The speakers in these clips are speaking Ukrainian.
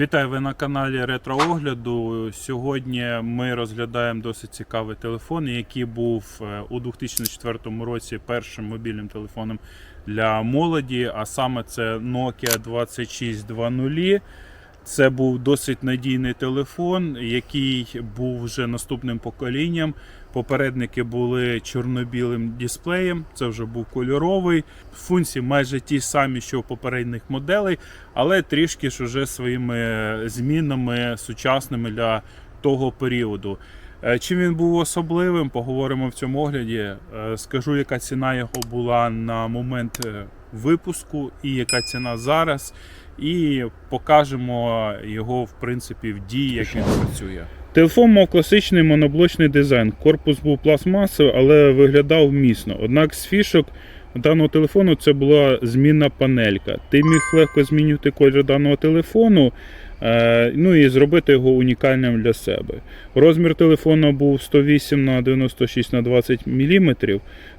Вітаю ви на каналі Ретро-огляду. Сьогодні ми розглядаємо досить цікавий телефон, який був е, у 2004 році першим мобільним телефоном для молоді, а саме це Nokia 2620. Це був досить надійний телефон, який був вже наступним поколінням. Попередники були чорно-білим дисплеєм, це вже був кольоровий. Функції майже ті самі, що у попередніх моделей, але трішки ж уже своїми змінами сучасними для того періоду. Е, Чим він був особливим, поговоримо в цьому огляді. Е, Скажу, яка ціна його була на момент е, випуску і яка ціна зараз. І покажемо його в принципі в дії, як він працює. Телефон мав класичний моноблочний дизайн. Корпус був пластмасовий, але виглядав міцно. Однак з фішок даного телефону це була змінна панелька. Ти міг легко змінювати колір даного телефону, ну і зробити його унікальним для себе. Розмір телефону був 108 на 96 на 20 мм,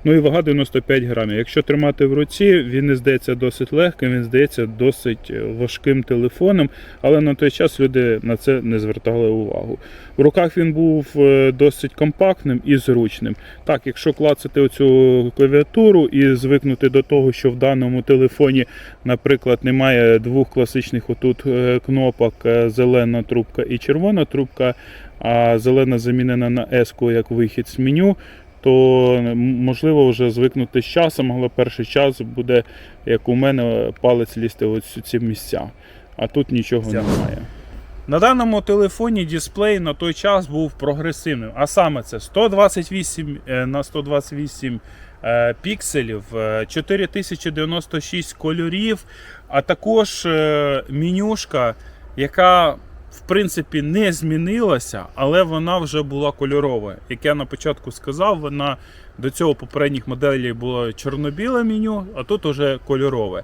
ну і вага 95 грамів. Якщо тримати в руці, він не здається досить легким, він здається досить е, важким телефоном, але на той час люди на це не звертали увагу. В руках він був е, досить компактним і зручним. Так, якщо клацати оцю клавіатуру і звикнути до того, що в даному телефоні, наприклад, немає двох класичних отут е, кнопок е, зелена трубка і червона трубка, а зелена замінена на S як вихід з меню. То можливо вже звикнути з часом, але перший час буде, як у мене, палець лізти ось у ці місця. А тут нічого немає. На даному телефоні дисплей на той час був прогресивним, а саме це 128 е, на 128 е, пікселів, е, 4096 кольорів, а також менюшка, яка в принципі не змінилася, але вона вже була кольорова. Як я на початку сказав, вона до цього попередніх моделей було чорно-біле меню, а тут уже кольорове.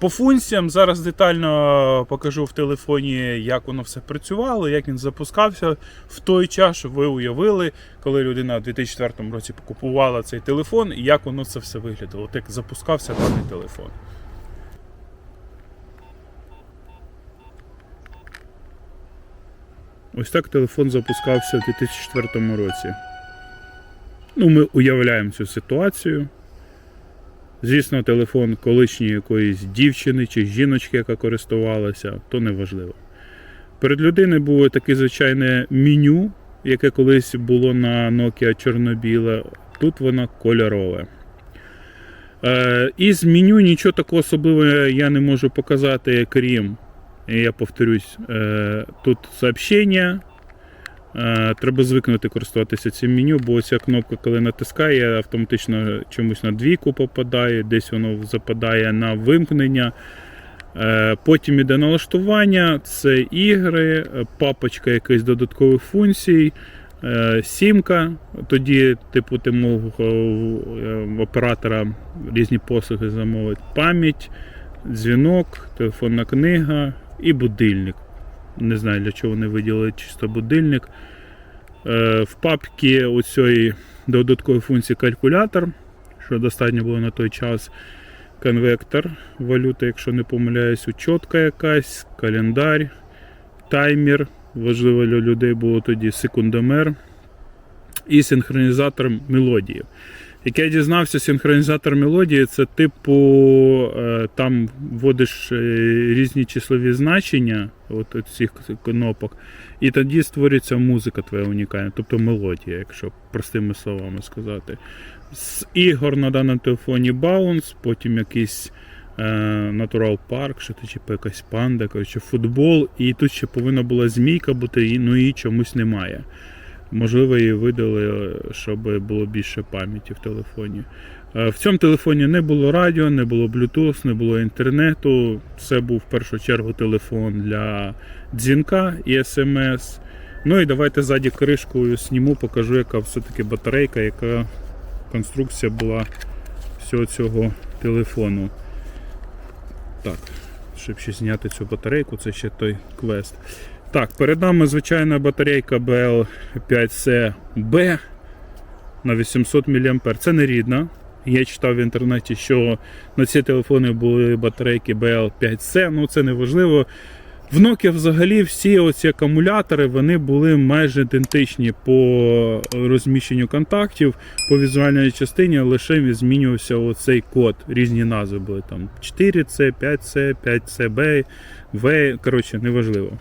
По функціям зараз детально покажу в телефоні, як воно все працювало, як він запускався в той час, щоб ви уявили, коли людина в 2004 році купувала цей телефон, і як воно це все виглядало, от як запускався даний телефон. Ось так телефон запускався у 2004 році. Ну, ми уявляємо цю ситуацію. Звісно, телефон колишньої якоїсь дівчини чи жіночки, яка користувалася, то не важливо. Перед людиною було таке звичайне меню, яке колись було на Nokia чорно-біле. Тут воно кольорове. Е, із меню нічого такого особливого я не можу показати, крім, я повторюсь, е, тут сообщення. Е, Треба звикнути користуватися цим меню, бо ця кнопка, коли натискає, автоматично чомусь на двійку попадає, десь воно западає на вимкнення. Е, Потім іде налаштування, це ігри, папочка якихось додаткових функцій, сімка. Тоді, типу, ти мог оператора різні послуги замовити. Пам'ять, дзвінок, телефонна книга і будильник. Не знаю, для чого вони виділили чисто будильник. Е, В папці оцієї додаткової функції калькулятор, що достатньо було на той час. Конвектор валюти, якщо не помиляюсь, учотка якась, календар, таймер. Важливо для людей було тоді секундомер і синхронізатор мелодії. Як я дізнався, синхронізатор мелодії це типу е, там вводиш е, різні числові значення от цих кнопок, і тоді створюється музика твоя унікальна, тобто мелодія, якщо простими словами сказати. З ігор на даному телефоні Bounce, потім якийсь е, Natural Park, що то чи якась панда, коротше, футбол, і тут ще повинна була змійка бути, ну її чомусь немає. Можливо, її видали, щоб було більше пам'яті в телефоні. Е, В цьому телефоні не було радіо, не було Bluetooth, не було інтернету. Це був в першу чергу телефон для дзвінка і смс. Ну і давайте ззаді кришкою зніму, покажу, яка все-таки батарейка, яка конструкція була всього цього телефону. Так, щоб ще зняти цю батарейку, це ще той квест. Так, перед нами звичайна батарейка BL5CB на 800 мА. Це не рідна. Я читав в інтернеті, що на ці телефони були батарейки BL5C, ну це не важливо. В Nokia взагалі всі оці акумулятори вони були майже ідентичні по розміщенню контактів, по візуальній частині лише змінювався оцей код. Різні назви були там 4C, 5C, 5CB, V, коротше, неважливо.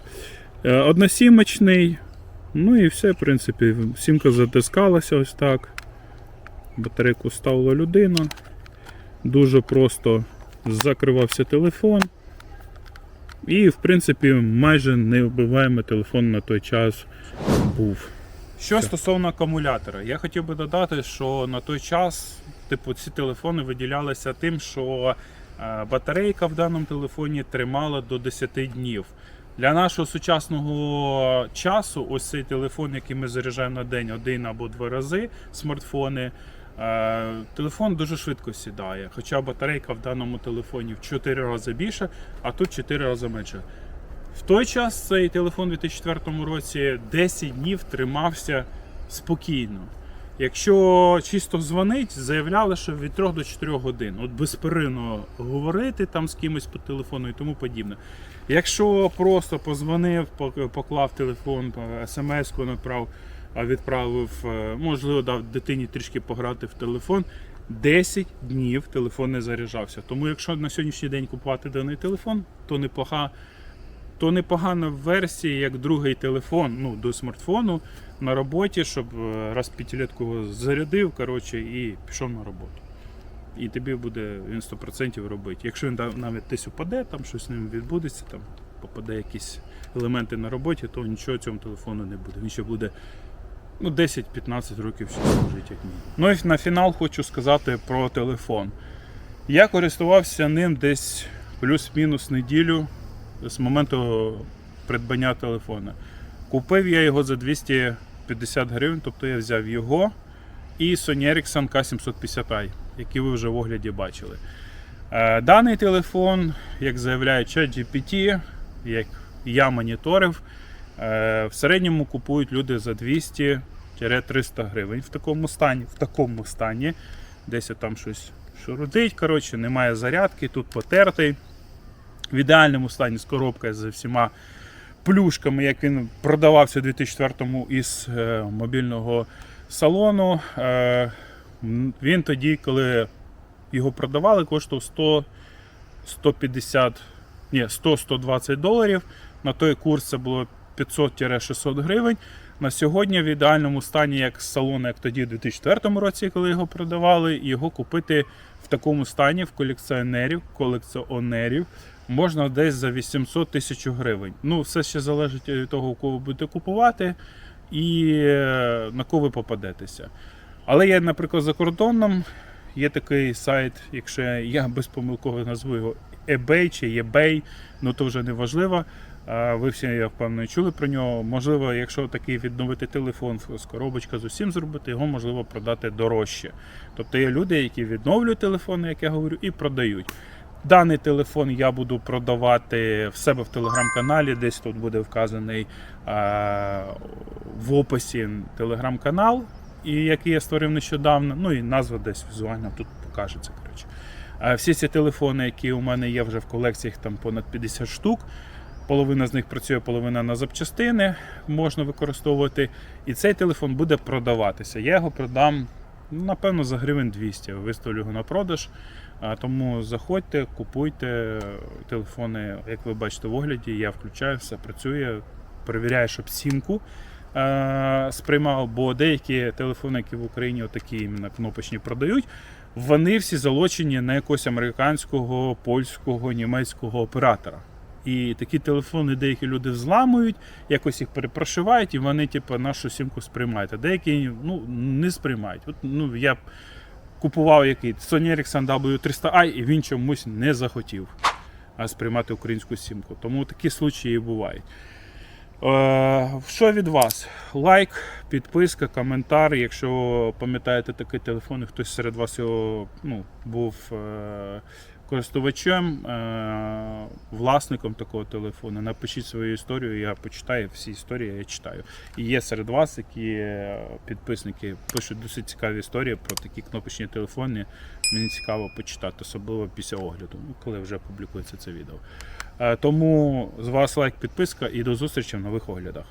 Е, Односімочний. Ну і все, в принципі, сімка затискалася ось так. Батарейку ставила людина. Дуже просто закривався телефон. І, в принципі, майже не вбиваємо телефон на той час був. Що стосовно акумулятора, я хотів би додати, що на той час, типу, ці телефони виділялися тим, що е, батарейка в даному телефоні тримала до 10 днів. Для нашого сучасного часу, ось цей телефон, який ми заряджаємо на день один або два рази, смартфони. е, Телефон дуже швидко сідає, хоча батарейка в даному телефоні в 4 рази більше, а тут 4 рази менше. В той час цей телефон у 2004 році 10 днів тримався спокійно. Якщо чисто дзвонить, заявляли, що від 3 до 4 годин. От безперервно говорити там з кимось по телефону і тому подібне. Якщо просто позвонив, поклав телефон, смс-ку направив, а відправив, е, можливо, дав дитині трішки пограти в телефон. 10 днів телефон не заряджався. Тому якщо на сьогоднішній день купувати даний телефон, то непога, то непогана версія, як другий телефон ну, до смартфону на роботі, щоб е, раз його зарядив коротше, і пішов на роботу. І тобі буде він 100% робити. Якщо він навіть десь упаде, там щось з ним відбудеться, там попаде якісь елементи на роботі, то нічого цьому телефону не буде. Він ще буде ну, 10-15 років ще служить як мінімум. Ну і на фінал хочу сказати про телефон. Я користувався ним десь плюс-мінус неділю з моменту придбання телефона. Купив я його за 250 гривень, тобто я взяв його і Sony Ericsson K750i, який ви вже в огляді бачили. Е, Даний телефон, як заявляє ChatGPT, як я моніторив, е, в середньому купують люди за 200-300 гривень в такому стані. В такому стані. Десь там щось шурудить, коротше, немає зарядки, тут потертий. В ідеальному стані з коробкою з всіма плюшками, як він продавався у 2004-му із е, мобільного салону. Він тоді, коли його продавали, коштував 100 150, ні, 100-120 доларів. На той курс це було 500-600 гривень. На сьогодні в ідеальному стані, як з салону, як тоді, у 2004 році, коли його продавали, його купити в такому стані в колекціонерів, колекціонерів можна десь за 800 тисяч гривень. Ну, все ще залежить від того, у кого будете купувати і е, на кого ви попадетеся. Але я, наприклад, за кордоном є такий сайт, якщо я безпомилково назву його eBay чи eBay, ну то вже не важливо. Ви всі, я впевнений, чули про нього. Можливо, якщо такий відновити телефон з коробочка з усім зробити, його можливо продати дорожче. Тобто є люди, які відновлюють телефони, як я говорю, і продають. Даний телефон я буду продавати в себе в телеграм-каналі. Десь тут буде вказаний в описі телеграм-канал, і який я створив нещодавно. Ну і назва десь візуально тут покажеться. Коротше. Всі ці телефони, які у мене є вже в колекціях, там понад 50 штук. Половина з них працює, половина на запчастини можна використовувати. І цей телефон буде продаватися. Я його продам, ну, напевно, за гривень 200. Виставлю його на продаж. Тому заходьте, купуйте телефони, як ви бачите в огляді, я включаю, все працює, перевіряю, щоб сімку сприймав, бо деякі телефони, які в Україні отакі іменно кнопочні продають, вони всі залучені на якогось американського, польського, німецького оператора. І такі телефони деякі люди взламують, якось їх перепрошивають, і вони, типу, нашу сімку сприймають. А деякі ну, не сприймають. От, ну, я купував який Sony Ericsson W300i, і він чомусь не захотів сприймати українську сімку. Тому такі случаї бувають. Е, що від вас? Лайк, підписка, коментар. Якщо пам'ятаєте такий телефон, і хтось серед вас його ну, був е, користувачем, е, власником такого телефону, напишіть свою історію, я почитаю всі історії, я читаю. І є серед вас, які підписники пишуть досить цікаві історії про такі кнопочні телефони. Мені цікаво почитати, особливо після огляду, коли вже публікується це відео. Е, Тому з вас лайк, підписка і до зустрічі в нових оглядах.